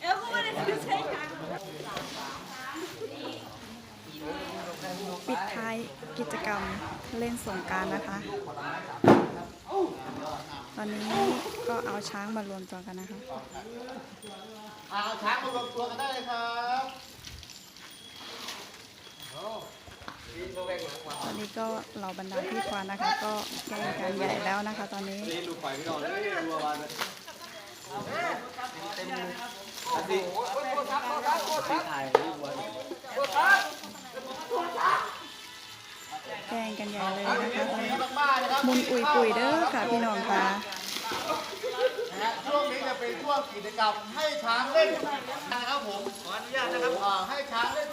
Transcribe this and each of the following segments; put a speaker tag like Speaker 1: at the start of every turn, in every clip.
Speaker 1: เออก็ไม่ได้ซื้อใช่ไหม
Speaker 2: ปิดท้ายกิจกรรมเล่นสงการนะคะ ตอนนี้ก็เอาช้างมารวมตัวกันนะคะ
Speaker 3: เอาช้างมารวมตัวกันได้เลยครับ
Speaker 2: ตอนนี้ก็เราบรรดาพี่ควานนะคะ ก็แกล้งกันใหญ่แล้วนะคะ ตอนนี้
Speaker 3: ดูปล่อยพี่นองเลยรัววันเลยถ่ายรูปไว้
Speaker 2: แกงกันใหญ่เลยนะคะตอนนี้
Speaker 3: มุน
Speaker 2: อุยปุยเด้อค่ะพี่น้องค่ะ
Speaker 3: ช่วงนี้จะเป็นช่วงกิจกรรมให้ช้างเล่นนะครับผมขออนุญาตนะครับให้ช้างเล่น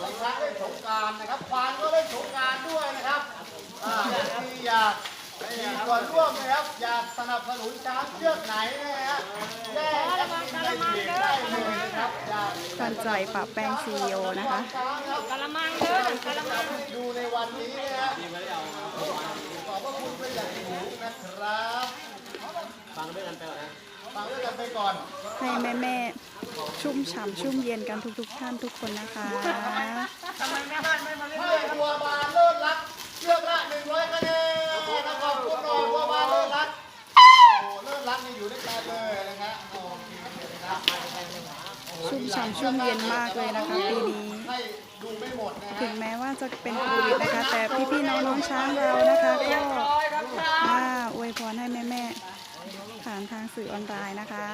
Speaker 3: ให้ช้างเล่นสงกรารนะครับควานก็เล่นสงกรารด้วยนะครับอ่าที่อยากมีส่วนร่วมนะครับอยากสนับสนุนช้างเชือกไหนนะฮะแจ้งแอดมินได้เลยได้เลยนะครับอยาก
Speaker 2: การจ่อยปะแป้งซีโอนะคะ
Speaker 3: ช้างครับ
Speaker 1: กะละมังเด้อกะละมัง
Speaker 3: ดูในวันนี้นะฮะขอบพระคุณเป็นอย่างสูงนะครับ ฟังด้วยกันไปก่อนนะ ฟังด้วยกันไปก่อน
Speaker 2: ให้แม่แม่ๆชุ่มฉ่ำชุ่มเย็นกันทุก ๆ ท่านทุกคนนะคะ
Speaker 3: ให้บัวบานเลิศรักเชือกละหนึ่งร้อยคะแนนนะขอบคุณหน่อยบัวบานเลิศรักโอ้เลิศรักนี่อยู่ด้วยกันเลยนะฮะโอเคนะครับ
Speaker 2: ชุ่มฉ่ำชุ่มเย็นมากเลยนะคะปีนี้
Speaker 3: ให้ดูไม่หมดนะฮะ
Speaker 2: ถึงแม้ว่าจะเป็นโควิดนะคะ แต่พี่ๆน้องๆช้างเรานะคะก็มาอวยพรให้แม่ๆผ่าน ทางสื่อออนไลน์นะคะ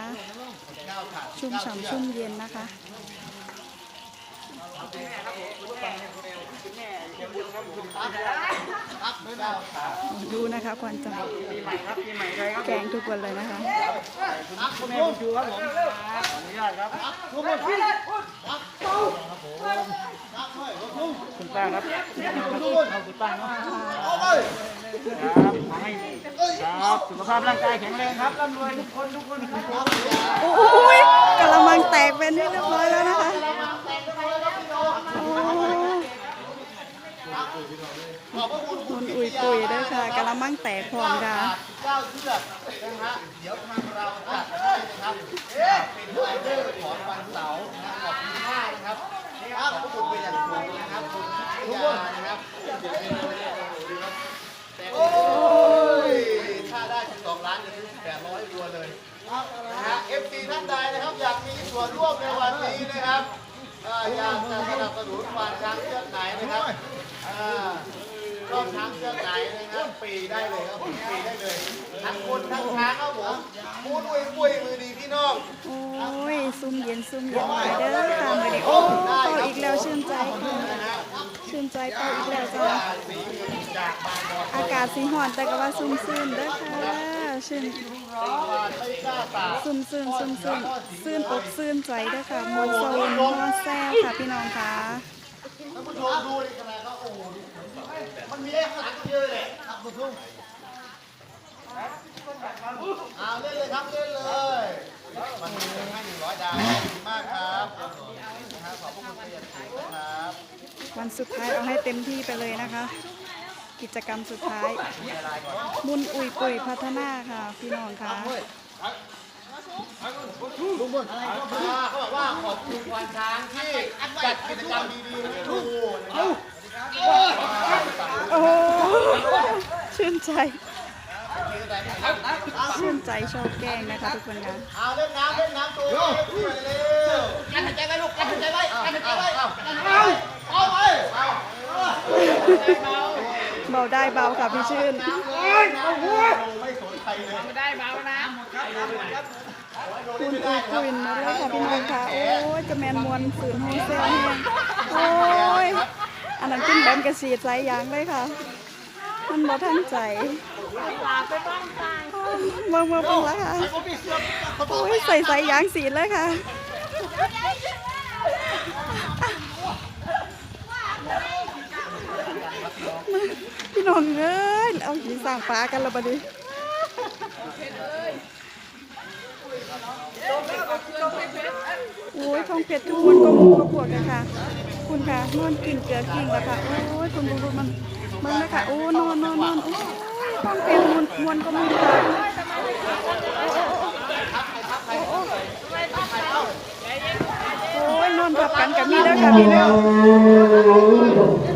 Speaker 2: ชุ่มฉ่ำชุ่มเย็นนะคะ
Speaker 3: ครับไม่ได้ครับ
Speaker 2: ดูนะคะควันใจแกงทุกคนเลยนะคะ
Speaker 3: ครับคุณลุงดูครับผมขออนุญาตครับครับลุงลุงครับครับผมครับด้วยลุง
Speaker 4: คุณป้าครับ
Speaker 3: ลุง
Speaker 4: เอาคุณป้าเนาะ
Speaker 3: เอาไป
Speaker 4: ครับขอให้ครับสุขภาพร่างกายแข็งแรงครับร่ำรวยทุกคนทุกคนครับ
Speaker 2: โอ้ยกระมังแตกเป็นที่เรียบร้อยแล้วนะคะโอ้
Speaker 3: ขอบพระคุณ
Speaker 2: มุนอุยปุยด้วยค่ะกระมังแตกพร้อมค่ะ
Speaker 3: เจ้าเชือกนะฮะเดี๋ยวทางเราจัดให้นะครับเป็นไฟเดอร์ของวันเสาร์นะขอบคุณมากนะครับขอบพระคุณเป็นอย่างสูงนะครับคุณพิยานะครับ โอ้ยถ้าได้12ล้านจะซื้อ800รัวเลยนะฮะ FC ท่านใดนะครับอยากมีส่วนร่วมในวันนี้นะครับเอ่ออยากจะสนับสนุนควานช้างเชือกไหนนะครับอ่าชอบช้างเชือกไหนนะครับปีได้เลยครับผมปีได้เลย ทั้งคนทั้งช้างครับผมมูนอุ้ยปุ้ยมือดีพี่น้อง
Speaker 2: โอ้ยซุ่มเย็นซุ่มเย็นหน่อยเด้อค่ะมือนี้โอ้เป่าอีกแล้วชื่นใจค่ะชื่นใจเป่าอีกแล้วจ้า
Speaker 3: สีเงินจากบางบ อน
Speaker 2: อากาศสีหอนแต่ก็ว่าซุ่มซื่นเด้อค่ะชื่น
Speaker 3: บานไม่กล้าตาก
Speaker 2: ซุ่มซื่นซุ่มซื่นซื่นอกซื่นใจเด้อค่ะมวลโซนมวลแซ่บค่ะพี่น้องค่ะ
Speaker 3: ท่านผู้ชมดูดิขนาดเขาโอ้โหมันมีไอ้ข้างหลังก็เยอะเลยครับคุณผู้ชมเอาเล่นเลยครับเล่นเลยมันมีเงินให้หนึ่งร้อยดาวขอบคุณมากครับนะครับขอบพระคุณเป็นอย่างสูงนะครับ
Speaker 2: วันสุดท้ายเอาให้เต็มที่ไปเลยนะคะ กิจกรรมสุดท้ายมุนอุยปุยพัฒนาค่ะ พี่น้องค่ะ
Speaker 3: ลุงบนอะไรก็มาเขาบอกว่าขอบคุณควานช้างที่จัดกิจกรรมดีๆให้ดูนะครับ
Speaker 2: โอ้โหชื่นใจชื่นใจชอบแกล้งนะคะทุกคนค่ะ
Speaker 3: เอาเล่นน้ำเล่นน้ำตัวเองเร็วกันหายใจไว้ลูกกันหายใจไว้กันหายใจไว้เอาเอาไปเอา
Speaker 2: เบาได้เบาค่ะพี่ชื่น
Speaker 3: ไม่สนใครเลยไม่ได้มาแล้วนะ
Speaker 2: คุณอุยปุยมาแล้วค่ะพี่น้องค่ะ โอ้ยจะแมนมวนฝืนโฮเซลแห้งโอ้ย อันนั้นกินแบมกระสีดใจยางเลยค่ะ มันบ่ทันใจ
Speaker 1: ลาไปบ้างกลาง
Speaker 2: เมื่อเมื่อเพิ่งแล้วค่ะ โอ้ยใส่ใส่ยางสีดเลยค่ะี่น้องเอ้ยเอาหินสร้างปลากันละบัดนี้โอ้ยทองเพชรทุกคนก็มูกระปวดนะคะคุณค่ะนอนกินเกลือกินนะคะโอ้ยคุณดูดูมันมันนะคะโอ้นอนนอนนอนโอ้ยทองเพชรมวนมวนก็มูคโอ้ยนอ
Speaker 3: นทับกันกับมีแล้วค่ะมีแล้ว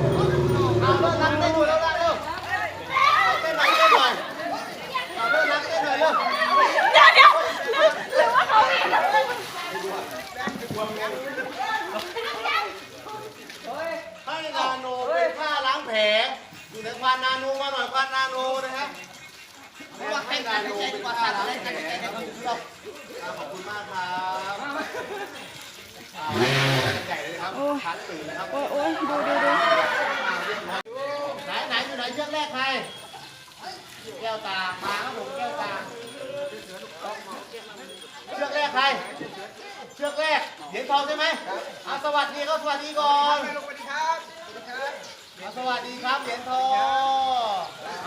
Speaker 3: านนาโนมาหน่อยควานนาโนนะครับให้นานเป็นผ้าล้างแผลนะครับขอบคุณมากครับอ่าใหญ่เลยครับขาตื่นนะครับ
Speaker 2: โอ้ยโอ้ยดูดูดู
Speaker 3: ไหนไหนอยู่ไหนเชือกแรกใครแก้วตา มาครับผมแก้วตา เชือกแรกใคร เชือกแรก เหรียญทองใช่ไหมอะสวัสดีครับสวัสดีก่อน สวัสดีครับเหรียญทอง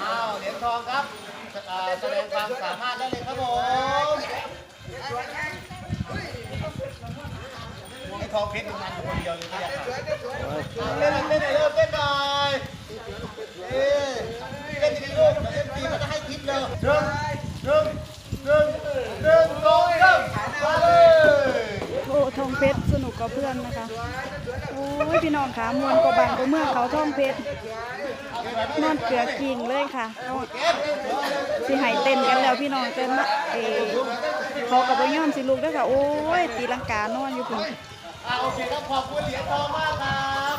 Speaker 3: อ้าวเหรียญทองครับแสดงความสามารถได้เลยครับผมไอ้ทองเพชรมันอยู่คนเดียวเลยเนี่ยเล่นเล่นหนเริ่มเล่นหน่อยเล่นดีๆลูกเล่นดีมันจะให้ทิปเลยหนึ่งหนึ่งหนึ่งหนึ่งสองสามมาเลย
Speaker 2: โอ้ทองเพชรสนุกกับเพื่อนนะคะ อพี่น้องค่ะมวนกบางกเมื่อเขาท่องเพชรนอนเกลือกิ่งเลยค่ะสิใหายเต้นกันแล้วพี่น้องเต้นละเออเขากับไปย่อมสิลูกด้วยค่ะโอ้ยตีลังกานอนอยู่พุ่น
Speaker 3: อ่าโอเคครับขอบคุณเหรียญทองมากครับ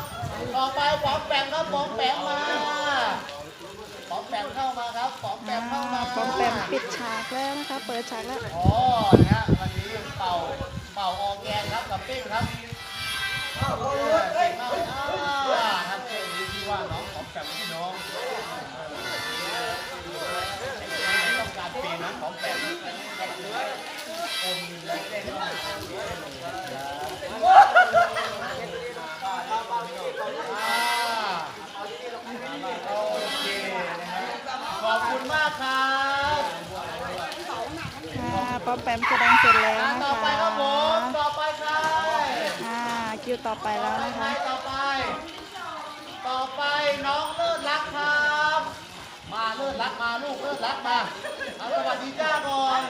Speaker 3: ต่อไปปอมแปมครับปอมแปมมาปอมแปมเข้ามาครับปอมแป
Speaker 2: อ่าม
Speaker 3: เข้ามา
Speaker 2: ปอมแปมปิดฉากแล้วนะคะเปิดฉากแล้ว
Speaker 3: อ๋อนะฮะวันนี้เป่าเป่าออร์แกนครับกับเป้งครับ ป๋อมแปมเป็นพี่น้องต้องการเปลี่ยนน้องป๋อมแปมโอนเงินเต้นเข้ามาอ่าโอเคนะครับขอบคุณมากครับ
Speaker 2: ค่ะปอมแปมแสดงเสร็จแล้ว
Speaker 3: อ่า
Speaker 2: นะ
Speaker 3: ต่อ
Speaker 2: คะ
Speaker 3: ไปครับผมต่อไปใคร
Speaker 2: อ่า คิวต่อไปแล้วนะ
Speaker 3: ใคร
Speaker 2: คะ
Speaker 3: ต่อไป ต่อไปน้องเลิศรักครับ มาเลิศรักมาลูกเลิศรักมาเอาสวัสดีจ้าก่อน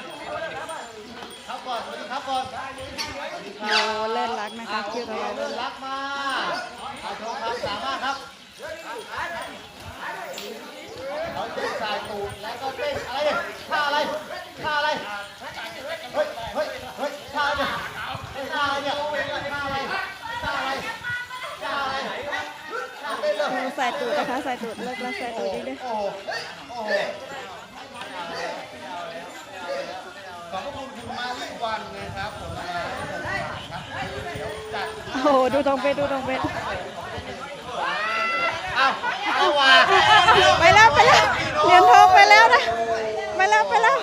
Speaker 3: ครับก่อนสวัสดีครับก่อนสวัสดีค
Speaker 2: โอ้
Speaker 3: รับ
Speaker 2: เลิศรักนะคะคิวต่อไป
Speaker 3: เลิศรักมาเอาโชว์ความสามารถครับเราจะสายตูดแล้วก็เต้นอะไรเนี่ยท่าอะไรท่าอะไร
Speaker 2: ใส่ตูดนะคะใส่ตูดเลิกแล้วใส่ตูดดิเลย
Speaker 3: โอ้โหโอ้โหขอบคุณคุณมาลิวันนะครับผมครับเดี๋ย
Speaker 2: โอ้โหดูทองเพชรดูทองเพชร
Speaker 3: เอาเอาว่ะ
Speaker 2: ไปแล้วไปแล้วเหรียญทองไปแล้วนะไปแล้วไปแล้ว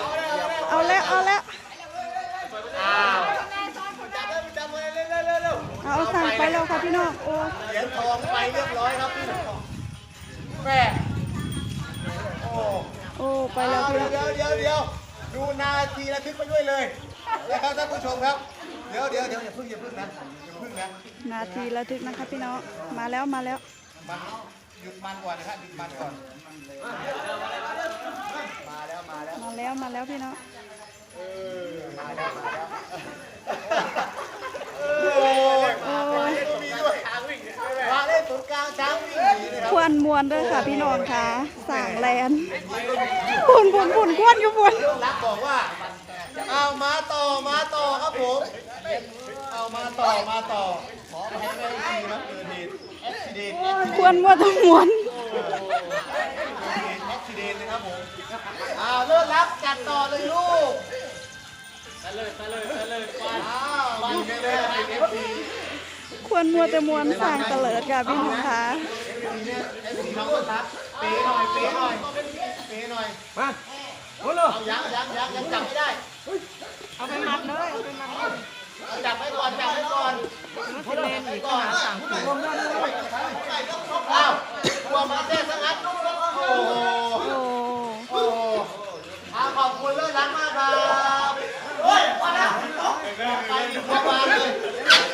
Speaker 2: เอาแล้วเอาแล้ว
Speaker 3: เลยจับเลยเร็วเร็วเร็วเร็ว
Speaker 2: เอาสั่งไปแล้วค่ะพี่น้องโอ้
Speaker 3: เหรียญทองไปเรียบร้อยครับพี่น้อง แม่ โอ้
Speaker 2: โอ้ ไปแล้ว
Speaker 3: เอา
Speaker 2: พี่
Speaker 3: เดี๋
Speaker 2: น้
Speaker 3: ย
Speaker 2: อ
Speaker 3: ว
Speaker 2: ง
Speaker 3: เดี๋ยวเดี๋ยวเดี๋ยวดูนาทีระทึกไปด้วยเลยนะครับท่านผู้ชมครับ เดี๋ยวเดี๋ยวเดี๋ยวอย่าเพิ่งอย่าเพิ่งนะอย่าเพิ่งนะ
Speaker 2: นาทีระทึกนะคะพี่น้อง มาแล้วมาแล้ว
Speaker 3: มันหยุดมันก่อนนะครับหยุดมันก่อน มาแล้วมาแล้ว
Speaker 2: มาแล้วมาแล้วพี่น้อง
Speaker 3: มาแล้วมาแล้วโอ้ย
Speaker 2: โอ้ย
Speaker 3: มีด้วยช้างวิ่งมาเล่นศูนย์กลางช้างวิ่งหนีนะค
Speaker 2: ครับ วรมวนด้วยค่ะพี่น้องค่ะสั่งแลนปุ่นปุ่นปุ่นควนอยู่ปุ่น
Speaker 3: รักบอกว่าเอามาต่อมาต่อครับผมเอามาต่อมาต่อขอให้ไม่ดีนะเกิดเหตุแอคซิเดนต์
Speaker 2: ควรมัวต้องมวน
Speaker 3: แอคซิเดนต์นะครับผมอ้าวเลิศรักจัดต่อเลยลูกไปเลยไปเลยไปเลยไปอ้าวมาอยู่ในเลยเป็นเอฟซี
Speaker 2: ควรมัวแต่มวนสั่งเตลิดค่ะพี่น้องค่ะี
Speaker 3: เนี่ยเอฟซีน้องเลิศรักเป๊หน่อยเป๊หน่อยเป๊หน่อย
Speaker 4: มาโอ้โห
Speaker 3: เอายังยังยังยังจับไม่ได้
Speaker 1: เอาไปมัดเลยเอาไปมัดเลย
Speaker 3: เอาจับไว้ก่อนจับไว้ก่อน
Speaker 1: มันจะเล่นอีก
Speaker 3: ก่อนอ้าวกลัวมาเต้สักนัดโอ้โห
Speaker 2: โอ้
Speaker 3: โหอ่าขอบคุณเลิศรักมากครับเฮ้ยมาแล้วไปดีกว่ามาเลย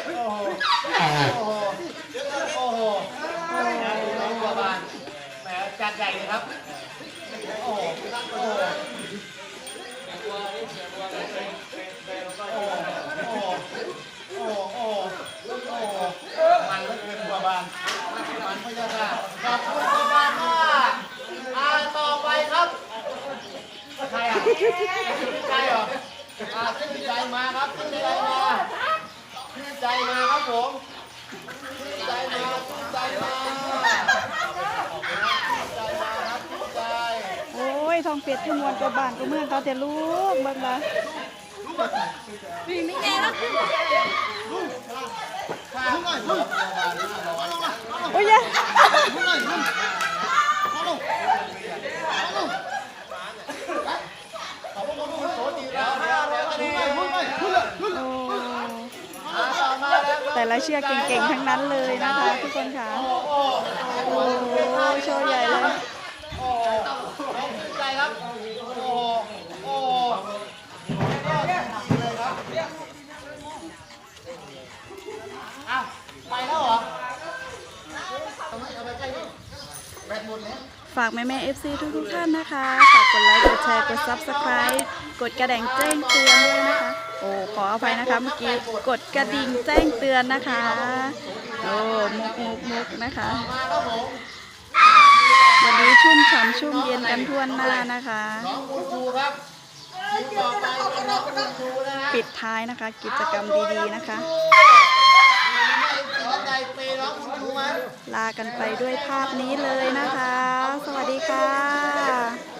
Speaker 3: โอ้โห บานแหมจานใหญ่เลยครับ โอ้โหโอ้โหโอ้โหโอ้โหโอ้โหมันเหลือเกินบัวบานมันพยาค่ะขอบคุณบัวบานมากอ่าต่อไปครับใครอะชื่อใจเหรออ่าชื่อใจมาครับชื่อใจมาชื่อใจมาครับผม ใจมาชื่นใจมาชื่นใจมาครับชื่นใจ
Speaker 2: โอ้ยทองเป็ดขมวนกับบ้านก็เมืองเขาแต่ลูกเบิ่งละ
Speaker 1: ปีนี้ไงแล้ว
Speaker 3: ข้าวหน่อยลูก
Speaker 2: โอ้ยอยา
Speaker 3: ขอบคุณคุณโสตีแล้วแล้วแล้วนี่
Speaker 2: โอ้
Speaker 3: ต่อมาแล้ว
Speaker 2: แต่ละเชือกเก่งๆ ทั้งนั้นเลยนะคะทุกคนค่ะ
Speaker 3: โอ้โห
Speaker 2: โชว์ใหญ่เลย
Speaker 3: โอ้โหน้องชื่นใจครับ โอ้โหโอ้อ้าวไปแล้วเหรอ
Speaker 2: ฝากแม่แม่เอฟซีทุกทุกๆท่านนะคะ ฝากกดไลค์ กดแชร์ กด Subscribe กดกระดงแจ้งเตือนด้วยนะคะ อ้ขออภัยนะคะ เมื่อกี้กดกระดิ่งแจ้งเตือนนะคะโอ้มุกมุกมุกนะคะ
Speaker 3: มาครับผม
Speaker 2: วันนี้ชุ่มฉ่ำชุ่มเย็นกันทั่วหน้านะคะ
Speaker 3: น้องคุณครูครับต่อไปเป็นน้องคุณครูนะฮะ
Speaker 2: ปิดท้ายนะคะ กิจกรรมดีๆนะคะ
Speaker 3: ท่านใดเปย์น้องคุณครูไหม
Speaker 2: ลากันไปด้วยภาพนี้เลยนะคะ สวัสดีค่ะ